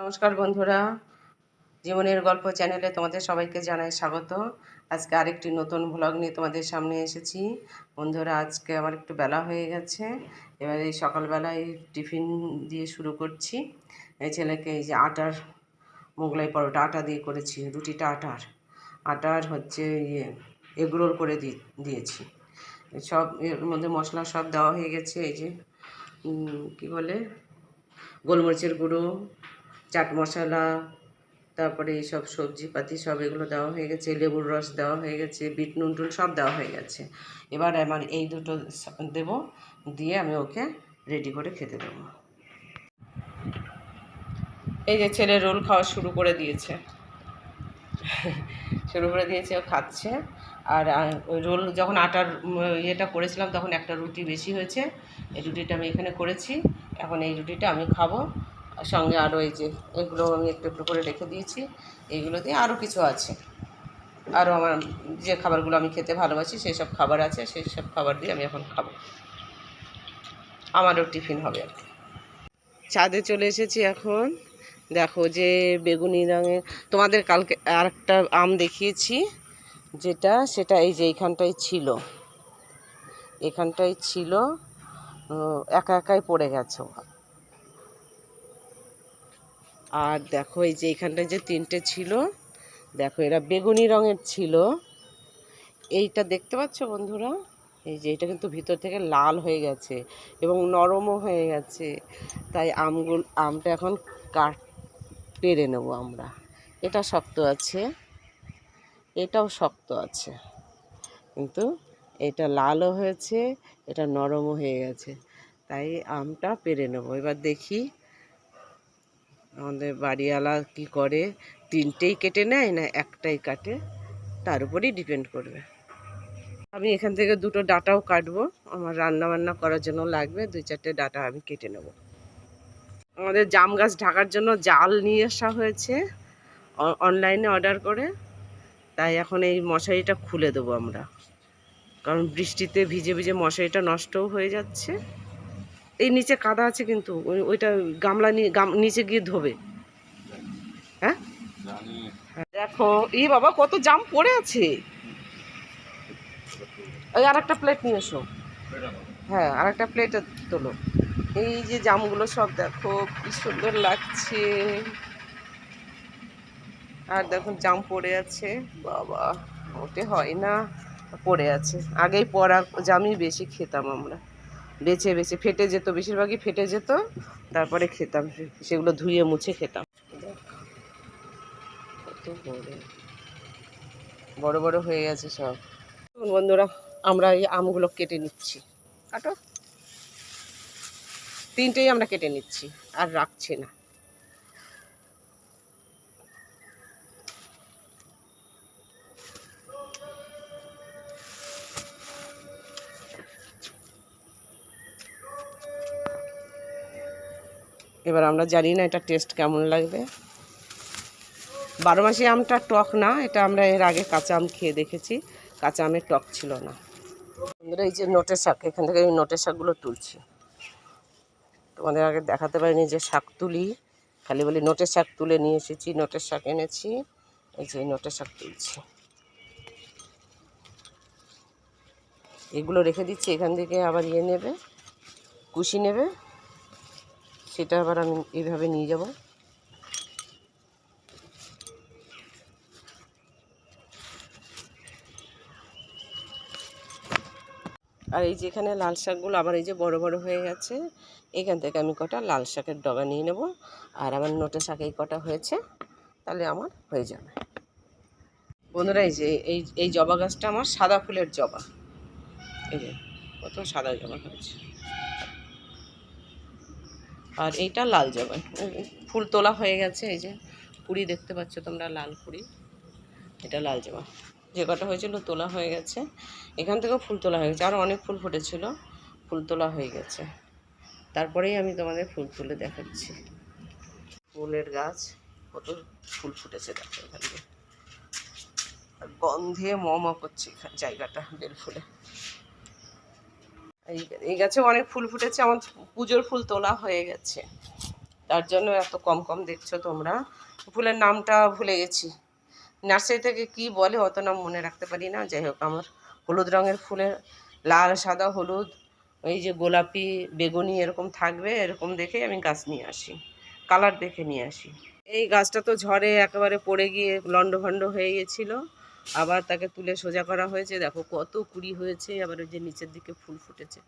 নমস্কার বন্ধুরা। জীবনের গল্প চ্যানেলে তোমাদের সবাইকে জানাই স্বাগত। আজকে আরেকটি নতুন ভ্লগ নিয়ে তোমাদের সামনে এসেছি। বন্ধুরা, আজকে আমার একটু বেলা হয়ে গেছে। এবার এই সকালবেলায় টিফিন দিয়ে শুরু করছি। এই ছেলেকে এই যে আটার মোগলাই পরোটা, আটা দিয়ে করেছি রুটিটা আটার আটার হচ্ছে ইয়ে এগরোল করে দিয়েছি। সব এর মধ্যে মশলা সব দেওয়া হয়ে গেছে। এই যে কি বলে, গোলমরিচের গুঁড়ো চাট মশলা, তারপরে এইসব সবজিপাতি সব এগুলো দেওয়া হয়ে গেছে, লেবুর রস দেওয়া হয়ে গেছে, বিট নুন টুন সব দেওয়া হয়ে গেছে। এবার আমার এই দুটো দেবো, দিয়ে আমি ওকে রেডি করে খেতে দেবো। এই যে ছেলে রোল খাওয়া শুরু করে দিয়েছে। শুরু করে দিয়েছে, ও খাচ্ছে। আর ওই রোল যখন আটার ইয়েটা করেছিলাম, তখন একটা রুটি বেশি হয়েছে। এই রুটিটা আমি এখানে করেছি। এখন এই রুটিটা আমি খাব। সঙ্গে আরও এই যে এগুলো আমি একটু একটু করে রেখে দিয়েছি, এইগুলো দিয়ে আরও কিছু আছে। আরও আমার যে খাবারগুলো আমি খেতে ভালোবাসি সেই সব খাবার আছে, সেই সব খাবার দিয়ে আমি এখন খাব। আমারও টিফিন হবে আর কি। ছাদে চলে এসেছি এখন। দেখো যে বেগুনি রঙের, তোমাদের কালকে আর একটা আম দেখিয়েছি, যেটা, সেটা এই যে এইখানটায় ছিল। এখানটায় ছিল একা একাই পড়ে গেছে আর দেখো এই যে এইখানটায় যে তিনটে ছিল, দেখো এরা বেগুনি রঙের ছিল। এইটা দেখতে পাচ্ছ বন্ধুরা? এই যে এটা কিন্তু ভিতর থেকে লাল হয়ে গেছে এবং নরমও হয়ে গেছে। তাই আমগুলো আমটা এখন কাট পেরে নেব আমরা। এটা শক্ত আছে, এটাও শক্ত আছে। কিন্তু এটা লালও হয়েছে, এটা নরমও হয়ে গেছে। তাই আমটা পেরে নেব। এবার দেখি আমাদের বাড়িওয়ালা কি করে? তিনটেই কেটে নেয় না একটাই কাটে? তার উপরেই ডিপেন্ড করবে। আমি এখান থেকে দুটো ডাটাও কাটবো। আমার রান্না বান্না করার জন্য লাগবে। দুই চারটে ডাটা আমি কেটে নেব। আমাদের জাম গাছ ঢাকার জন্য জাল নিয়ে আসা হয়েছে অনলাইনে অর্ডার করে। তাই এখন এই মশারিটা খুলে দেবো আমরা। কারণ বৃষ্টিতে ভিজে ভিজে মশারিটা নষ্টও হয়ে যাচ্ছে। এই নিচে কাদা আছে কিন্তু, ওই- ওইটা গামলা নিয়ে নিচে গিয়ে ধোবে। হ্যাঁ? দেখো, ই বাবা, কত জাম পড়ে আছে। ওই আর একটা প্লেট নিয়ে এসো। হ্যাঁ আর একটা প্লেট তোলো। এই যে জামগুলো সব দেখো, কি সুন্দর লাগছে। আর দেখুন, জাম পড়ে আছে। বাবা ওটে হয় না, পড়ে আছে। আগেই পড়া, জামই বেশি খেতাম আমরা। বেছে বেছে ফেটে যেত, বেশিরভাগই ফেটে যেত। তারপরে খেতাম, সেগুলো ধুয়ে মুছে খেতাম। বড়। বড় হয়ে গেছে সব। বন্ধুরা, আমরা এই আমগুলো কেটে নিচ্ছি। কাটো। তিনটেই আমরা কেটে নিচ্ছি, আর রাখছি না। এবার আমরা জানি না এটা টেস্ট কেমন লাগবে। বারো মাসি আমটা টক না, এটা আমরা এর আগে কাঁচা আম খেয়ে দেখেছি, কাঁচা আমের টক ছিল না। বন্ধুরা, এই যে নোটের শাক, এখান থেকে এই নোটের শাকগুলো তুলছি। তোমাদের আগে দেখাতে পারিনি যে শাক তুলি, খালি বলি নোটের শাক তুলে নিয়ে এসেছি নোটের শাক এনেছি, এই যে নোটের শাক তুলছি। এগুলো রেখে দিচ্ছি, এখান থেকে আবার ইয়ে নেবে, কুশি নেবে সেটা আবার আমি এইভাবে নিয়ে যাব। আর এই যে এখানে লাল শাকগুলো আবার এই যে বড় বড় হয়ে গেছে, এখান থেকে আমি কটা লাল শাকের ডগা নিয়ে নেব। আর আমার নোটে শাক এই কটা হয়েছে, তাহলে আমার হয়ে যাবে। বন্ধুরা, এই যে, এই এই জবা গাছটা আমার সাদা ফুলের জবা। এই যে, কত সাদা জবা হয়েছে। আর এইটা লাল জবা এই ফুল তোলা হয়ে গেছে, এই যে কুড়ি দেখতে পাচ্ছ তোমরা, লাল কুড়ি এটা লাল জবা যে কটা হয়েছিল তোলা হয়ে গেছে। এখান থেকেও ফুল তোলা হয়ে গেছে। আরও অনেক ফুল ফুটেছিল। ফুল তোলা হয়ে গেছে। তারপরেই আমি তোমাদের ফুল তুলে দেখাচ্ছি। ফুলের গাছ, কত ফুল ফুটেছে দেখো এখান আর গন্ধে ম করছে জায়গাটা বেল ফুলে এই এই গাছে অনেক ফুল ফুটেছে, আমার পুজোর ফুল তোলা হয়ে গেছে। তার জন্য এত কম কম দেখছ তোমরা। ফুলের নামটা ভুলে গেছি। নার্সারি থেকে কি বলে অত নাম মনে রাখতে পারি না। যাই হোক, আমার হলুদ রঙের ফুলের লাল, সাদা, হলুদ এই যে গোলাপি, বেগুনি এরকম থাকবে, এরকম দেখে আমি গাছ নিয়ে আসি। কালার দেখে নিয়ে আসি। এই গাছটা তো ঝড়ে একেবারে পড়ে গিয়ে লণ্ডভণ্ড হয়ে গেছিল আবার তাকে তুলে সোজা করা হয়েছে। দেখো কত কুড়ি হয়েছে, আবার ওই যে নিচের দিকে ফুল ফুটেছে।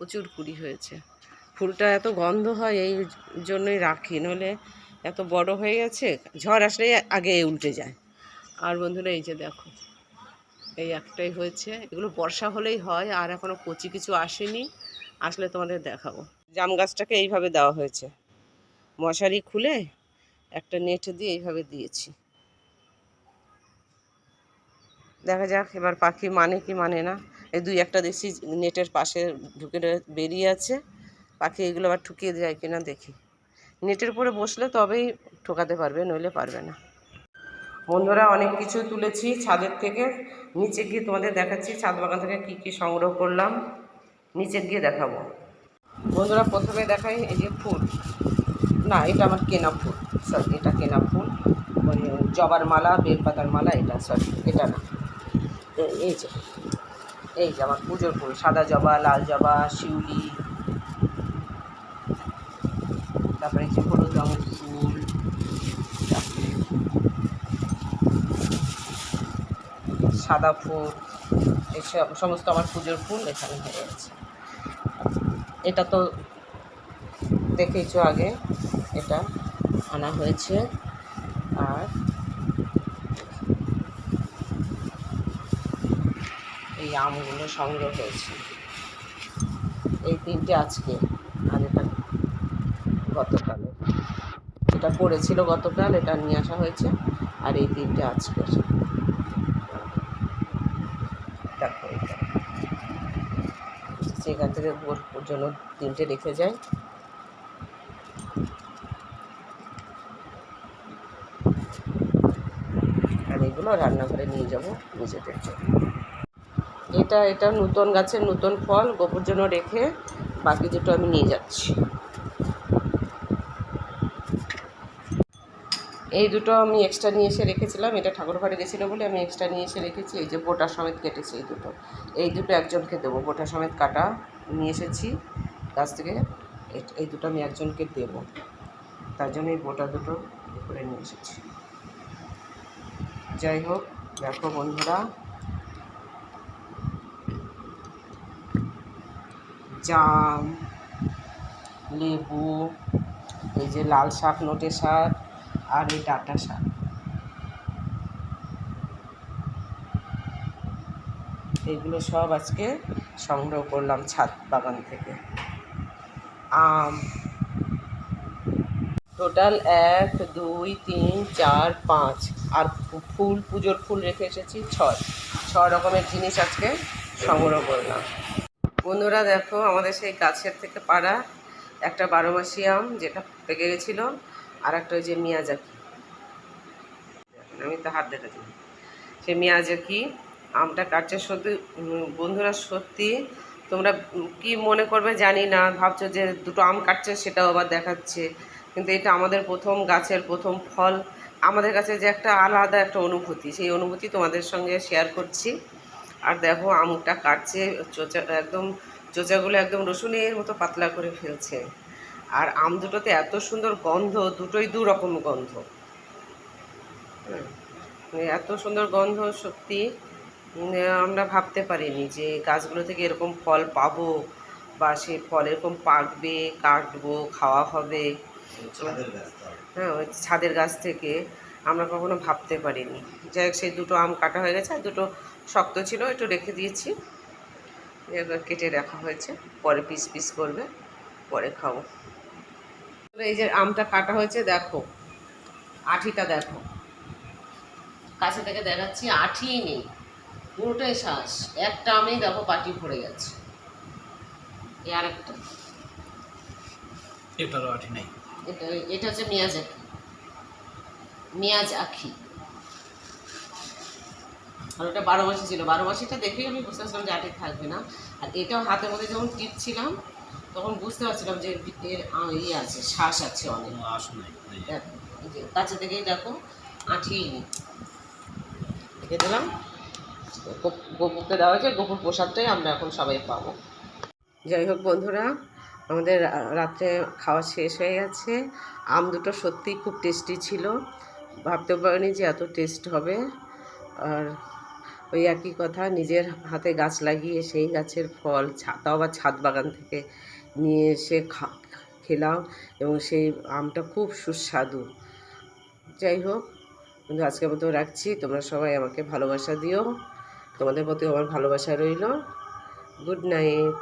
প্রচুর কুড়ি হয়েছে। ফুলটা এত গন্ধ হয়, এই জন্যই রাখি, নইলে এত বড় হয়ে গেছে, ঝড় আসলেই আগে উল্টে যায়। আর বন্ধুরা, এই যে দেখো, এই একটাই হয়েছে। এগুলো বর্ষা হলেই হয়, আর এখনও কচি কিছু আসেনি। আসলে তোমাদের দেখাবো। জাম গাছটাকে এইভাবে দেওয়া হয়েছে। মশারি খুলে একটা নেট দিয়ে এইভাবে দিয়েছি। দেখা যাক, এবার পাখি মানে কি মানে না। এই দুই একটা দেখছি নেটের পাশে ঢুকে বেরিয়ে আছে। পাখি এগুলো আবার ঠুকিয়ে যায় কিনা দেখি। নেটের উপরে বসলে তবেই ঠোকাতে পারবে, নইলে পারবে না। বন্ধুরা, অনেক কিছু তুলেছি ছাদের থেকে। নিচে গিয়ে তোমাদের দেখাচ্ছি ছাদ বাগান থেকে কী কী সংগ্রহ করলাম। নিচে গিয়ে দেখাবো। বন্ধুরা, প্রথমে দেখাই এই যে ফুল। না, এটা আমার কেনা ফুল। সরি, এটা কেনা ফুল। জবার মালা, বেলপাতার মালা, এটা, সরি, এটা না। এই যে এই যে আমার পুজোর ফুল, সাদা জবা, লাল জবা, শিউলি, তারপরে যে হলুদ রঙের ফুল। সাদা ফুল এসব সমস্ত আমার পুজোর ফুল এখানে হয়ে আছে এটা তো দেখেইছো আগে, এটা আনা হয়েছে আর এই আমগুলো সংগ্রহ হয়েছে। এই তিনটে আজকে আর এটা গতকালের। এটা পড়েছিল গতকাল, এটা নিয়ে আসা হয়েছে। আর এই তিনটে আজকের দেখো এটা। সেখান থেকে ওর জন্য তিনটে রেখে যায়। আর এগুলো রান্নাঘরে নিয়ে যাব নিজেদের জন্য। এটা এটা নতুন গাছের নতুন ফল গোপুর জন্য রেখে বাকি দুটো আমি নিয়ে যাচ্ছি। এই দুটো আমি এক্সট্রা নিয়ে এসে রেখেছিলাম, এটা ঠাকুর ঘরে গেছিল বলে আমি এক্সট্রা নিয়ে এসে রেখেছি, এই যে বোটা সমেত কেটেছি এই দুটো। এই দুটো একজনকে দেবো, বোটা সমেত কাটা নিয়ে এসেছি, গাছ থেকে এই দুটো আমি একজনকে দেবো। তার জন্য এই বোটা দুটো করে নিয়ে এসেছি। যাই হোক, দেখো বন্ধুরা জাম, লেবু, এই যে লাল শাক, নোটে শাক আর এই ডাঁটা শাক। এইগুলো সব আজকে সংগ্রহ করলাম ছাদ বাগান থেকে। আম। টোটাল এক, দুই, তিন, চার, পাঁচ আর ফুল, পুজোর ফুল রেখে এসেছি ছয়। ছ রকমের জিনিস আজকে সংগ্রহ করলাম। বন্ধুরা দেখো, আমাদের সেই গাছের থেকে পাড়া একটা বারো মাসি আম যেটা পেকে গেছিল, আর একটা ওই যে মিয়াজাকি। আমি তো হাত দেখাচ্ছি। সে মিয়াজাকি আমটা কাটছে সত্যি বন্ধুরা সত্যি তোমরা কি মনে করবে জানি না, ভাবছ যে দুটো আম কাটছে সেটাও আবার দেখাচ্ছে। কিন্তু এটা আমাদের প্রথম গাছের প্রথম ফল। আমাদের কাছে যে একটা আলাদা একটা অনুভূতি, সেই অনুভূতি তোমাদের সঙ্গে শেয়ার করছি। আর দেখো আমটা কাটছে চোচা একদম চোচাগুলো একদম রসুনের মতো পাতলা করে ফেলছে। আর আম দুটোতে এত সুন্দর গন্ধ দুটোই দু রকম গন্ধ। মানে এত সুন্দর গন্ধ সত্যি আমরা ভাবতে পারিনি যে গাছগুলো থেকে এরকম ফল পাবো বা সেই ফল এরকম পাকবে কাটবো খাওয়া হবে। হ্যাঁ ওই ছাদের গাছ থেকে। আমরা কখনো ভাবতে পারিনি। যাই হোক সেই দুটো আম কাটা হয়ে গেছে আর দুটো শক্ত ছিল একটু রেখে দিয়েছি। এবার কেটে রাখা হয়েছে। পরে পিস পিস করবে পরে খাব। এই যে আমটা কাটা হয়েছে দেখো। আঠিটা দেখো। কাছে থেকে দেখাচ্ছি আঠিই নেই। পুরোটাই শ্বাস একটা আমেই দেখো পাটি ভরে গেছে। এই আরেকটা। এটারও আঠি নাই। এটা এটা হচ্ছে মিয়াজাকি মিয়াজ আখি। আর ওটা বারো মাসি ছিল। বারো মাসিটা দেখেই আমি বুঝতে পারছিলাম যে আটে থাকবে না। আর এটাও হাতের মধ্যে যখন টিপছিলাম তখন বুঝতে পারছিলাম যে এর ইয়ে আছে শ্বাস আছে অনেক। কাছে থেকেই দেখো আঠি রেখে দিলাম। গোপুরকে দেওয়া হয়েছে গোপুর প্রসাদটাই আমরা এখন সবাই পাবো। যাই হোক বন্ধুরা আমাদের রাত্রে খাওয়া শেষ হয়ে গেছে। আম দুটো সত্যিই খুব টেস্টি ছিল। ভাবতে পারিনি যে এত টেস্ট হবে। আর ওই একই কথা, নিজের হাতে গাছ লাগিয়ে সেই গাছের ফল তাও আবার ছাদ বাগান থেকে নিয়ে এসে খেলাম এবং সেই আমটা খুব সুস্বাদু। যাই হোক কিন্তু আজকের মতো রাখছি। তোমরা সবাই আমাকে ভালোবাসা দিও। তোমাদের প্রতি আমার ভালোবাসা রইল। Good night.